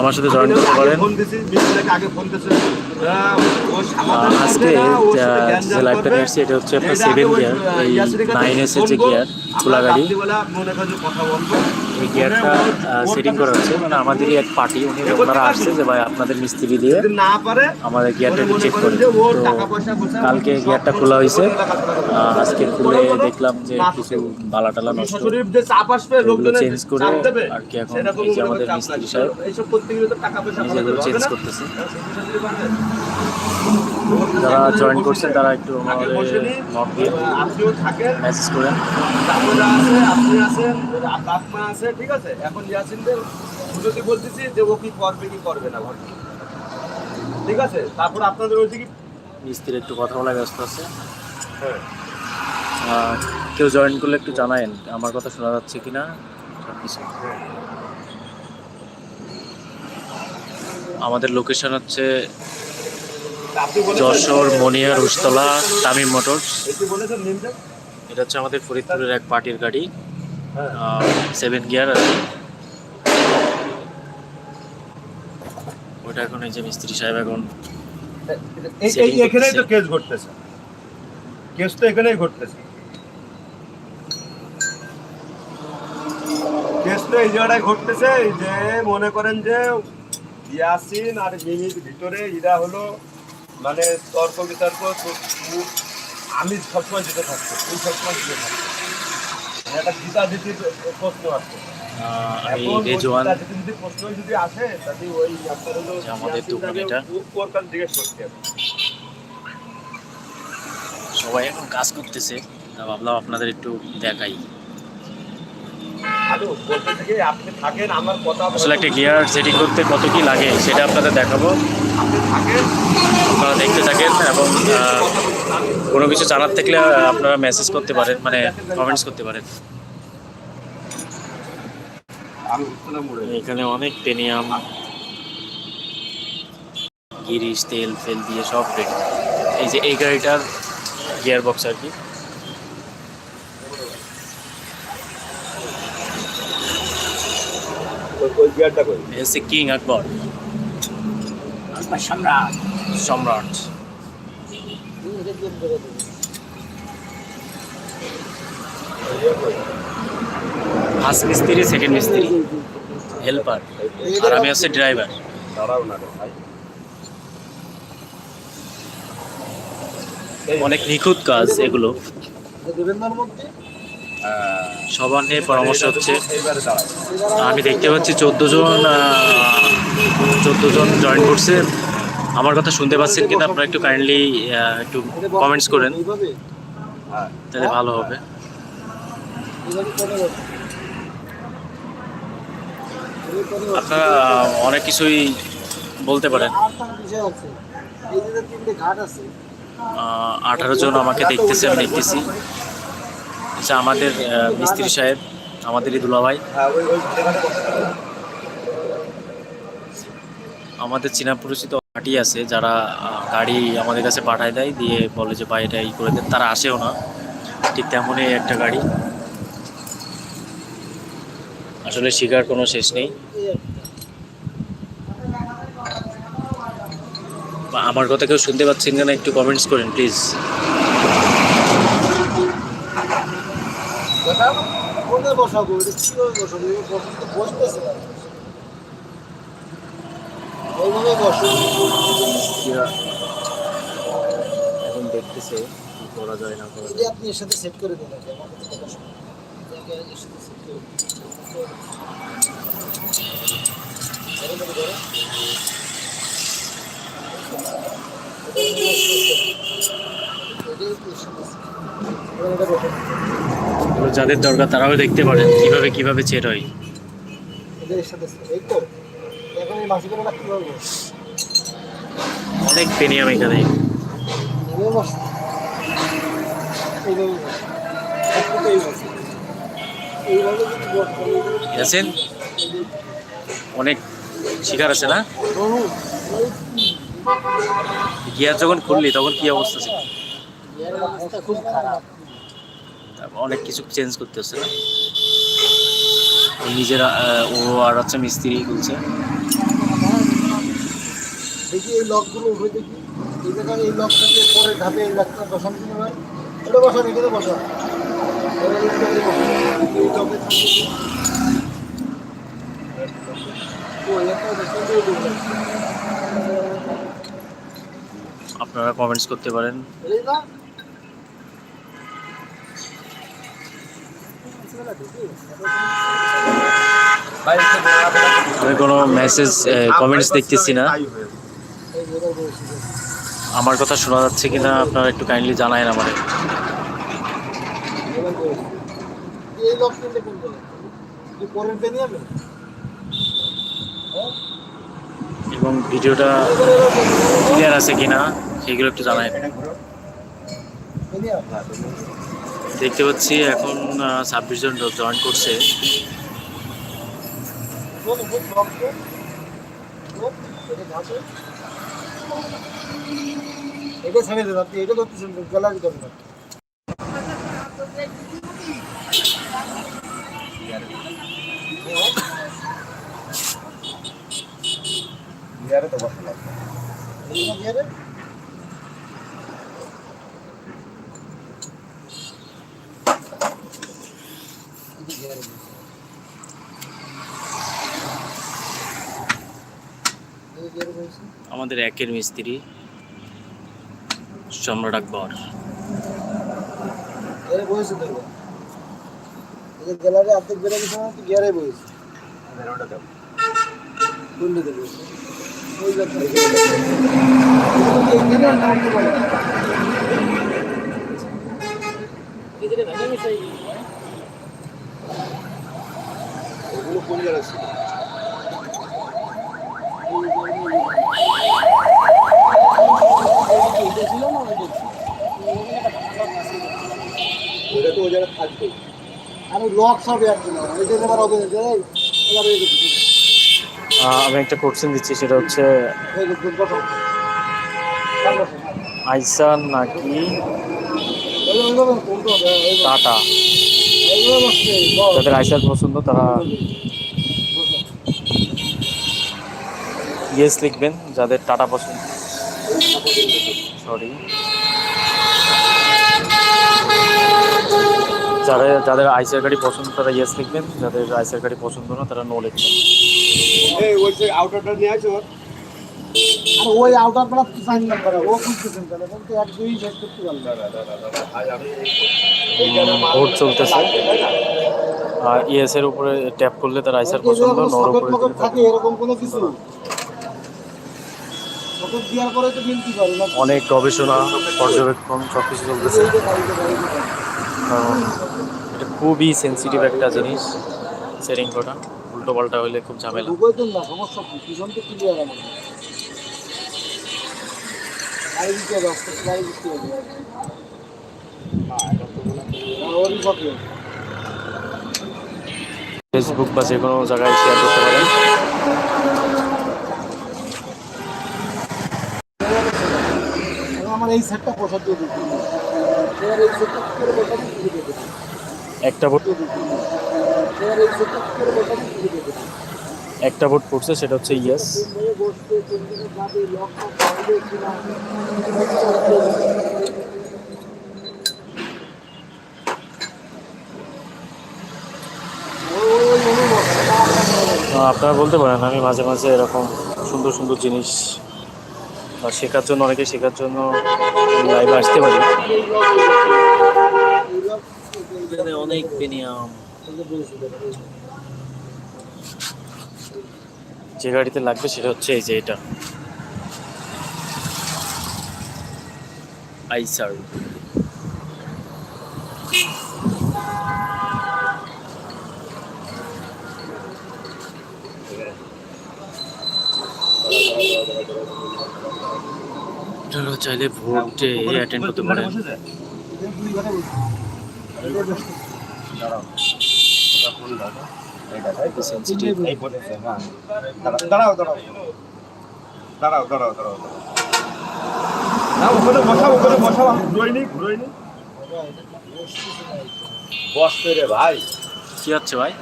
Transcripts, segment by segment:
আমার সাথে জয়েন করতে পারেন। আজকে যা- লাইভটা নিয়ে আসছি এটা হচ্ছে আপনার সেভেন গিয়ার এই নাইন এস এর যে গিয়ার খোলা গাড়ি। এই গিয়ারটা সেটিং করা হচ্ছে মানে আমাদেরই এক পার্টি উনি ওনারা আসছে যে ভাই আপনাদের মিস্ত্রি দিয়ে আমাদের গিয়ারটা একটু চেক করে তো কালকে গিয়ারটা খোলা হয়েছে। আজকে খুলে দেখলাম যে কিছু বালা টালা নষ্ট চেঞ্জ করে আর কি এখন এই যে আমাদের মিস্ত্রি সাহেব নিজেগুলো চেঞ্জ? করতেছে। হ্যাঁ। যারা জয়েন করছেন তারা একটু আমাদের বসে দিয়ে মেসেজ করেন। আপনি আছেন বাপ মা আছে ঠিক আছে? এখন ইয়াসিনদের যদি বলতেছি যে ও কি করবে কি করবে না ঠিক আছে? তারপর আপনাদের ওইদিকে মিস্ত্রি একটু কথা বলা ব্যস্ত আছে। হ্যাঁ। কেউ জয়েন করলে একটু জানায়েন আমার কথা শোনা যাচ্ছে কিনা? সবকিছু আমাদের লোকেশন হচ্ছে যশোর মনিয়ার উস্তলা তামিম মোটরস। এটা হচ্ছে আমাদের ফরিদপুরের এক পার্টির গাড়ি সেভেন গিয়ার আর কি। ওটা এখন এই যে মিস্ত্রি সাহেব এখন এখানেই তো কেস ঘটতেছে। কেস তো এখানেই ঘটতেছে কেস তো এই ঘটতেছে যে মনে করেন যে ইয়াসিন আর মিমির ভিতরে এরা হলো মানে তর্ক বিতর্ক আমি সবসময় দিতে থাকতো তুই সবসময় দিতে থাকতো মানে একটা প্রশ্ন যদি প্রশ্ন যদি আসে তাহলে ওই আপনার হলো জিজ্ঞেস করতে সবাই এখন কাজ করতেছে ভাবলাম আপনাদের একটু দেখাই হ্যালো বলতে থেকে আপনি থাকেন আমার কথা আসলে একটা গিয়ার সেটিং করতে কত কি লাগে সেটা আপনাদের দেখাবো। আপনারা দেখতে থাকেন এবং কোনো কিছু জানার থাকলে আপনারা মেসেজ করতে পারেন মানে কমেন্টস করতে পারেন। এখানে অনেক টেনিয়াম গিরিশ তেল ফেল দিয়ে সব রেডি এই যে এই গাড়িটার গিয়ার বক্স আর কি ওই- ওই গিয়ারটা কই এই হচ্ছে কিং আকবর। সম্রাট। সম্রাট। ফার্স্ট মিস্ত্রি সেকেন্ড মিস্ত্রি। হেল্পার আর আমি হচ্ছে ড্রাইভার অনেক নিখুঁত কাজ এগুলো। সবার নিয়ে পরামর্শ হচ্ছে। আমি দেখতে পাচ্ছি চোদ্দ জন চোদ্দ জন জয়েন করছে। আমার কথা শুনতে পাচ্ছেন কিনা আপনারা একটু কাইন্ডলি একটু কমেন্টস করেন। তাহলে ভালো হবে। অনেক কিছুই বলতে পারেন। আঠারো জন আমাকে দেখতেছে, আমি দেখতেছি। আচ্ছা আমাদের মিস্ত্রি সাহেব, আমাদেরই দুলাভাই। আমাদের চীনা পরিচিত পার্টি আছে, যারা গাড়ি আমাদের কাছে পাঠায় দেয়, দিয়ে বলে যে, ভাই, এটা এই করে দেন। তারা আসেও না। ঠিক তেমনই একটা গাড়ি। আসলে শিকার কোনো শেষ নেই। আমার কথা কেউ শুনতে পাচ্ছেন কিনা একটু কমেন্টস করেন প্লিজ বসাবো এটা কীভাবে বসাবো এই বসাতে বসতেছে না ওইভাবে এখন দেখতেছে কি করা যায় না যদি আপনি এর সাথে সেট করে দিন আগে, আমার যাদের দরকার তারাও দেখতে পারেন কীভাবে কীভাবে চেট হয়। অনেক পেনিয়াম এখানে। আছেন অনেক শিকার আছে না? গিয়ার যখন খুললি তখন কি অবস্থা ছিল? অবস্থা খুব খারাপ। তারপর অনেক কিছু চেঞ্জ করতে হচ্ছে না? ও নিজের ও আর হচ্ছে মিস্ত্রি খুলছে। দেখি এই লকগুলো উঠে দেখি। এই জায়গায় এই লকটাকে পরে ধাপে এই লকটা বসানো এটা বসান এখানে। আপনারা কমেন্টস করতে পারেন এই না? ভাই একটু বড় করে আমি কোনো মেসেজ কমেন্টস দেখতেছি না। আমার কথা শোনা যাচ্ছে কিনা আপনারা একটু কাইন্ডলি পেনি হবে হ্যাঁ? এবং ভিডিওটা। ক্লিয়ার আছে কিনা সেগুলো একটু জানায় হবে? দেখতে পাচ্ছি এখন ছাব্বিশ জন লোক জয়েন করছে? এটা ছেড়ে দেন আপনি, এটা ধরতেছেন গ্যালারি করেন গিয়ারে তো বসা লাগবে। এটা গিয়ারে বসে। এটা গিয়ারে বসে। আমাদের একের মিস্ত্রি সম্রাট আকবর। গ্যালারি অর্ধেক মানে তো ওগুলো কোন জায়গায়? ওটা তো ওই জায়গায় থাকবে। আমি লক সব একদিন এটা এবার হবে আমি একটা কোশ্চেন দিচ্ছি সেটা হচ্ছে আইসান নাকি টাটা যাদের আইসার পছন্দ তারা ইয়েস লিখবেন যাদের টাটা পছন্দ। সরি যারা যাদের আইসার গাড়ি পছন্দ তারা ইয়েস লিখবেন। যাদের আইসার গাড়ি পছন্দ না তারা নো লিখবেন। এই ওই যে আউটারটা নিয়ে আসো। আর ওই আউটার তো সাইন ও কিন্তু এক দুই করতে পারবে। ভোট চলতেছে। আর ইয়েস এর উপরে ট্যাপ করলে তার আইসার পছন্দ নর উপরে থাকে এরকম কোনো কিছু সকেট দেওয়ার পরে তো মিলতে পারে না অনেক গবেষণা পর্যবেক্ষণ সব কিছু চলতেছে। কারণ এটা খুবই সেন্সিটিভ একটা জিনিস সেটিং করা। উল্টো পাল্টা হইলে খুব ঝামেলা। ফেসবুক বা যে কোনো জায়গায় শেয়ার করতে পারেন। আমার এই সেটটা দিয়ে দিচ্ছি। এবার এই সেটটা করে বসাবো দিয়ে দেবো একটা ভোট এবার এই সেটটা করে বসাবো দিয়ে দেবো একটা ভোট পড়ছে সেটা হচ্ছে ইয়েস আপনারা বলতে পারেন আমি মাঝে মাঝে এরকম সুন্দর সুন্দর জিনিস শেখার জন্য অনেকে শেখার জন্য লাইভে আসতে পারি। অনেক বেনিয়াম। যে গাড়িতে লাগবে সেটা হচ্ছে এই যে এটা। আইসার। আপনারা চাইলে ভোটে অ্যাটেন্ড করতে পারেন। দাঁড়াও, দাঁড়াও দাঁড়াও দাঁড়াও দাঁড়াও না ওখানে বসাও ওখানে বসাও আমি ঘুরোই নি ঘুরোই নি বসতে রে ভাই কি হচ্ছে ভাই?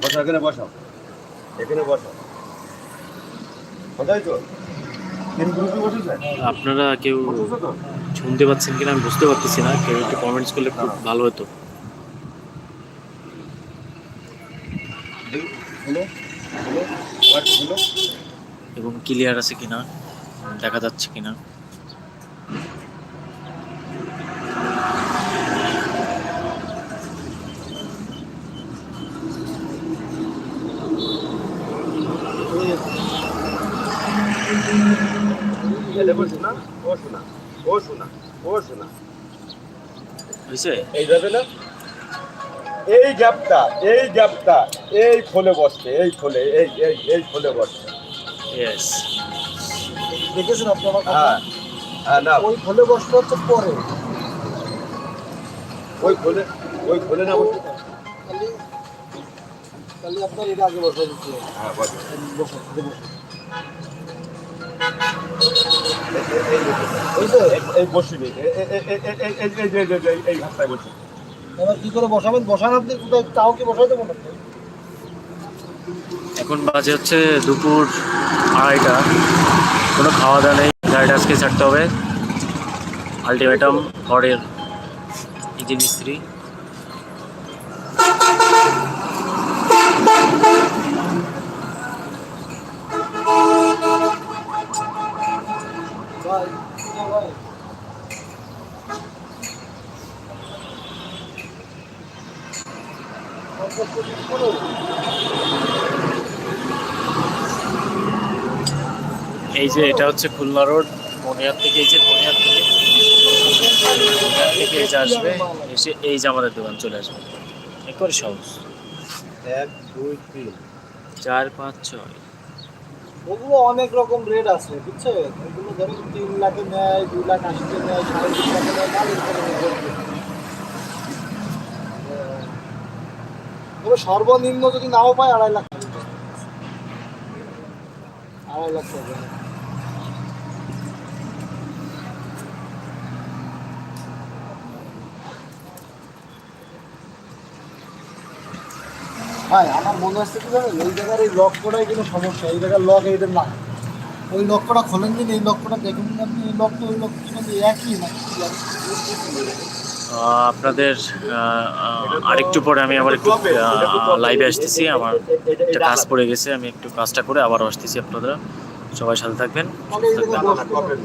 বসো এখানে বসাও। এখানে বসাও। কোথায় তো আপনারা কেউ শুনতে পাচ্ছেন কিনা আমি বুঝতে পারতেছি না। কেউ একটু কমেন্টস করলে খুব ভালো হতো। এবং ক্লিয়ার আছে কিনা? দেখা যাচ্ছে কিনা এটা বলছি না ও শোনা ও শোনা ও শোনা হয়েছে এইভাবে না এই গ্যাপটা এই গ্যাপটা এই খোলে বসছে এই খোলে এই এই এই খোলে বসছে। দেখেছেন আপনি আমার হ্যাঁ হ্যাঁ না। ওই খোলে বসতে হচ্ছে পরে। ওই খোলে ওই খোলে না বসে। খালি খালি আপনার এটা আগে বসা। হ্যাঁ বসে বসো এটা বসো এই যে, এই- এই বসিবি এই- এই- এই- এই- এই- এই- এই- এই- এই- এই- বসি এবার কি করে বসাবেন? বসান আপনি কোথায় তাও কি বসাই দেবো না এখন বাজে হচ্ছে দুপুর আড়াইটা। কোনো খাওয়া দাওয়া নেই গাড়িটা আজকে ছাড়তে হবে। আলটিমেটাম ঘরের ইঞ্জিন মিস্ত্রি ভাই না ভাই পঞ্চাশ পঁচিশ করো এই যে এটা হচ্ছে খুলনা রোড মনিয়ার থেকে এই যে মনিহার থেকে থেকে এই যে আসবে এসে এই যে আমাদের দোকান চলে আসবে। একবারে সহজ। এক দুই তিন। চার পাঁচ ছয়। ওগুলো অনেক রকম রেট আছে বুঝছেন ওগুলো ধরেন তিন লাখে নেয় দুই লাখ আশিতে নেয় সাড়ে তিন লাখে নেয়। তবে সর্বনিম্ন যদি নাও পায় আড়াই লাখ টাকা। আড়াই লাখ টাকা। ভাই আমার মনে হচ্ছে কি জানেন এই জায়গার এই লক্ষ্যটাই কোনো সমস্যা এই জায়গার লক এইদের না। ওই লক্ষ্যটা খোলেন দিন এই লক্ষ্যটা দেখুন আপনি এই লক্ষ্য ওই লক্ষ্য কিন্তু একই না। আপনাদের আরেকটু পরে আমি আবার একটু লাইভে আসতেছি আমার একটা কাজ পড়ে গেছে আমি একটু কাজটা করে আবার আসতেছি আপনারা সবাই সাথে থাকবেন থাকবেন।